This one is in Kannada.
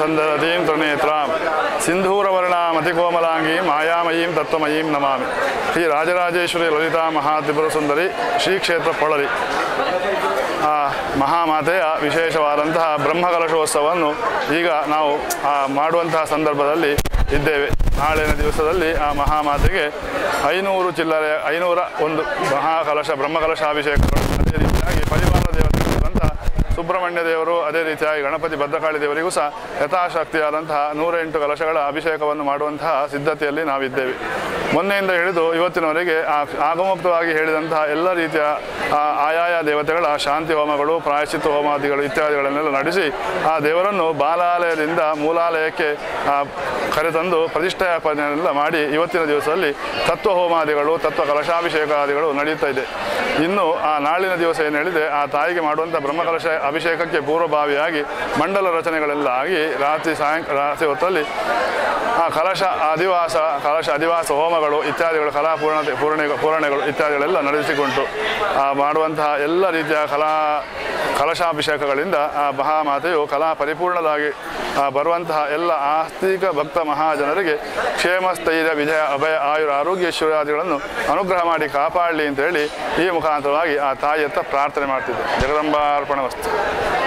ಸಂದರತೀಂ ತ್ರಿನೇತ್ರಾಂ ಸಿಂಧೂರವರ್ಣಾಮತಿಕೋಮಲಾಂಗೀಂ ಮಾಯಾಮಯೀಂ, ತತ್ವಮಯೀಂ ನಮಾಮಿ. ಶ್ರೀ ರಾಜರಾಜೇಶ್ವರಿ ಲಲಿತಾ ಮಹಾತ್ರಿಪುರ ಸುಂದರಿ, ಶ್ರೀ ಕ್ಷೇತ್ರ ಪೊಳಲಿ ಆ ಮಹಾಮಾತೆಯ ವಿಶೇಷವಾದಂತಹ ಬ್ರಹ್ಮಕಲಶೋತ್ಸವವನ್ನು ಈಗ ನಾವು ಮಾಡುವಂತಹ ಸಂದರ್ಭದಲ್ಲಿ ಇದ್ದೇವೆ. ನಾಳಿನ ದಿವಸದಲ್ಲಿ ಆ ಮಹಾಮಾತೆಗೆ ಐನೂರು ಚಿಲ್ಲರೆ, ಐನೂರ ಒಂದು ಮಹಾಕಲಶ ಬ್ರಹ್ಮಕಲಶಾಭಿಷೇಕಗಳು ಅದೇ ರೀತಿಯಾಗಿ ಪರಿವಾರ ಸುಬ್ರಹ್ಮಣ್ಯ ದೇವರು ಅದೇ ರೀತಿಯಾಗಿ ಗಣಪತಿ ಭದ್ರಕಾಳಿ ದೇವರಿಗೂ ಸಹ ಯಥಾಶಕ್ತಿಯಾದಂತಹ ನೂರ ಎಂಟು ಕಲಶಗಳ ಅಭಿಷೇಕವನ್ನು ಮಾಡುವಂತಹ ಸಿದ್ಧತೆಯಲ್ಲಿ ನಾವಿದ್ದೇವೆ. ಮೊನ್ನೆಯಿಂದ ಹಿಡಿದು ಇವತ್ತಿನವರೆಗೆ ಆ ಆಗಮುಕ್ತವಾಗಿ ಹೇಳಿದಂತಹ ಎಲ್ಲ ರೀತಿಯ ಆಯಾಯ ದೇವತೆಗಳ, ಶಾಂತಿ ಹೋಮಗಳು ಪ್ರಾಯಶ್ಚಿತ ಹೋಮಾದಿಗಳು ಇತ್ಯಾದಿಗಳನ್ನೆಲ್ಲ ನಡೆಸಿ ಆ ದೇವರನ್ನು ಬಾಲಾಲಯದಿಂದ ಮೂಲಾಲಯಕ್ಕೆ ಕರೆತಂದು ಪ್ರತಿಷ್ಠಾಪನೆಯೆಲ್ಲ ಮಾಡಿ ಇವತ್ತಿನ ದಿವಸದಲ್ಲಿ ತತ್ವ ಹೋಮಾದಿಗಳು ತತ್ವ ಕಲಶಾಭಿಷೇಕಾದಿಗಳು ನಡೆಯುತ್ತಿದೆ ಇನ್ನು ಆ ನಾಳಿನ ದಿವಸ ಏನು ಹೇಳಿದೆ, ಆ ತಾಯಿಗೆ ಮಾಡುವಂಥ ಬ್ರಹ್ಮಕಲಶ ಅಭಿಷೇಕಕ್ಕೆ ಪೂರ್ವಭಾವಿಯಾಗಿ ಮಂಡಲ ರಚನೆಗಳೆಲ್ಲ ಆಗಿ ರಾತ್ರಿ ಸಾಯಂಕ ರಾತ್ರಿ ಹೊತ್ತಲ್ಲಿ ಆ ಕಲಶ ಅಧಿವಾಸ ಕಲಶ ಅಧಿವಾಸ ಹೋಮಗಳು ಇತ್ಯಾದಿಗಳು ಕಲಾ ಪೂರ್ಣೆ, ಪೂರಣೆಗಳು ಇತ್ಯಾದಿಗಳೆಲ್ಲ ನಡೆಸಿಕೊಂಡು, ಆ, ಮಾಡುವಂತಹ ಎಲ್ಲ ರೀತಿಯ ಕಲಾ, ಕಲಶಾಭಿಷೇಕಗಳಿಂದ ಆ ಮಹಾಮಾತೆಯು ಕಲಾ ಪರಿಪೂರ್ಣದಾಗಿ ಬರುವಂತಹ ಎಲ್ಲ ಆಸ್ತಿಕ ಭಕ್ತ ಮಹಾಜನರಿಗೆ ಕ್ಷೇಮ, ಸ್ಥೈರ್ಯ, ವಿಜಯ, ಅಭಯ, ಆಯುರ, ಆರೋಗ್ಯ, ಐಶ್ವರ್ಯಾದಿಗಳನ್ನು ಅನುಗ್ರಹ ಮಾಡಿ ಕಾಪಾಡಲಿ ಅಂತೇಳಿ ಈ ಮುಖಾಂತರವಾಗಿ ಆ ತಾಯಿಯತ್ತ ಪ್ರಾರ್ಥನೆ ಮಾಡ್ತಿದ್ದೆ. ಜಗದಂಬಾರ್ಪಣ ವಸ್ತು.